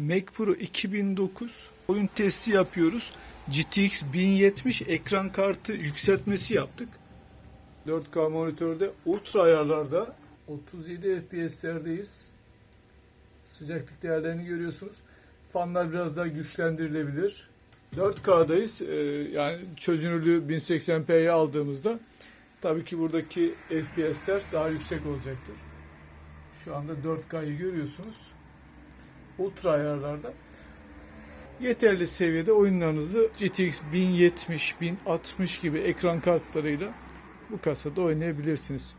Mac Pro 2009 oyun testi yapıyoruz. GTX 1070 ekran kartı yükseltmesi yaptık. 4K monitörde ultra ayarlarda 37 FPS'lerdeyiz. Sıcaklık değerlerini görüyorsunuz. Fanlar biraz daha güçlendirilebilir. 4K'dayız. Ee, yani çözünürlüğü 1080p'ye aldığımızda tabii ki buradaki FPS'ler daha yüksek olacaktır. Şu anda 4K'yı görüyorsunuz. Ultra ayarlarda yeterli seviyede oyunlarınızı GTX 1070, 1060 gibi ekran kartlarıyla bu kasada oynayabilirsiniz.